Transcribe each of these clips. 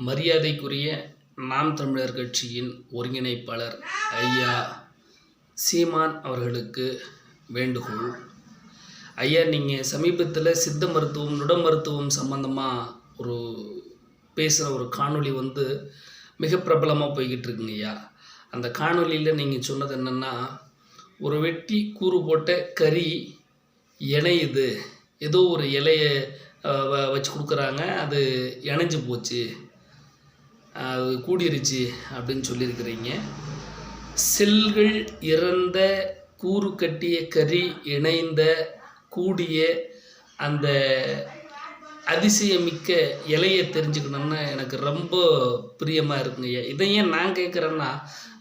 மரியாதைக்குரிய நாம் தமிழர் கட்சியின் ஒருங்கிணைப்பாளர் ஐயா சீமான் அவர்களுக்கு வேண்டுகோள். ஐயா நீங்கள் சமீபத்தில் சித்த மருத்துவம் நுட மருத்துவம் சம்மந்தமாக ஒரு பேசுகிற ஒரு காணொளி வந்து மிக பிரபலமாக போய்கிட்டு இருக்குங்க ஐயா. அந்த காணொளியில் நீங்கள் சொன்னது என்னென்னா ஒரு வெட்டி கூறு போட்ட கறி இணையுது ஏதோ ஒரு இலையை வ- வச்சு கொடுக்குறாங்க. அது இணைஞ்சு போச்சு. கூடிருச்சு அப்படின்னு சொல்லியிருக்கிறீங்க. செல்கள் இறந்த கூறு கட்டிய கறி இணைந்த கூடிய அந்த அதிசயமிக்க இலையை தெரிஞ்சுக்கணும்னு எனக்கு ரொம்ப பிரியமாக இருக்குங்கய்யா இதை ஏன் நான் கேட்குறேன்னா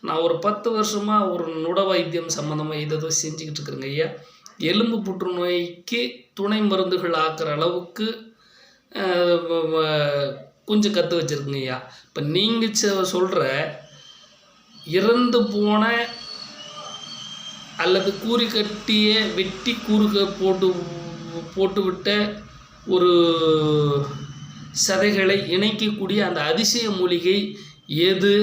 நான் ஒரு பத்து வருஷமாக ஒரு நுட வைத்தியம் சம்மந்தமாக இதை ஏதோ செஞ்சுக்கிட்டு இருக்கிறேங்க ஐயா. எலும்பு புற்றுநோய்க்கு துணை மருந்துகள் ஆக்குற அளவுக்கு கொஞ்சம் கற்று வச்சுருக்குங்க ஐயா இப்போ நீங்கள் சொல்கிற இறந்து போன அல்லது கூறி கட்டிய வெட்டி கூறுக போட்டு போட்டுவிட்ட ஒரு சதைகளை இணைக்கக்கூடிய அந்த அதிசய மூலிகை எது?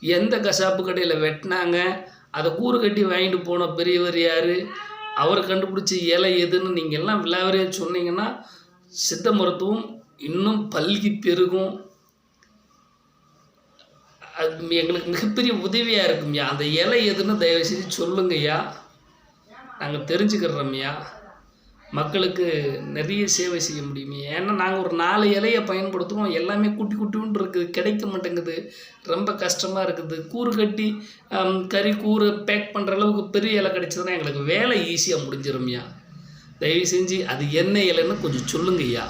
எந்த கசாப்பு கடையில் வெட்டினாங்க? அதை கூறு கட்டி வாங்கிட்டு போன பெரியவர் யார்? அவர் கண்டுபிடிச்ச இலை எதுன்னு நீங்கள் எல்லாம் விலாவரியாக சொன்னீங்கன்னா சித்த மருத்துவம் இன்னும் பல்கி பெருகும். அது எங்களுக்கு மிகப்பெரிய உதவியாக இருக்கும்யா அந்த இலை எதுன்னு தயவு செஞ்சு சொல்லுங்கய்யா நாங்கள் தெரிஞ்சுக்கிறோம்யா மக்களுக்கு நிறைய சேவை செய்ய முடியுமே. ஏன்னா நாங்கள் ஒரு நாலு இலையை பயன்படுத்துகிறோம் எல்லாமே குட்டி குட்டின்னு இருக்குது. கிடைக்க மாட்டேங்குது. ரொம்ப கஷ்டமாக இருக்குது. கூறு கட்டி கறி கூறு பேக் பண்ணுற அளவுக்கு பெரிய இலை கிடைச்சதுன்னா எங்களுக்கு வேலை ஈஸியாக முடிஞ்சிரும்யா தயவு செஞ்சு அது என்ன இலைன்னு கொஞ்சம் சொல்லுங்கய்யா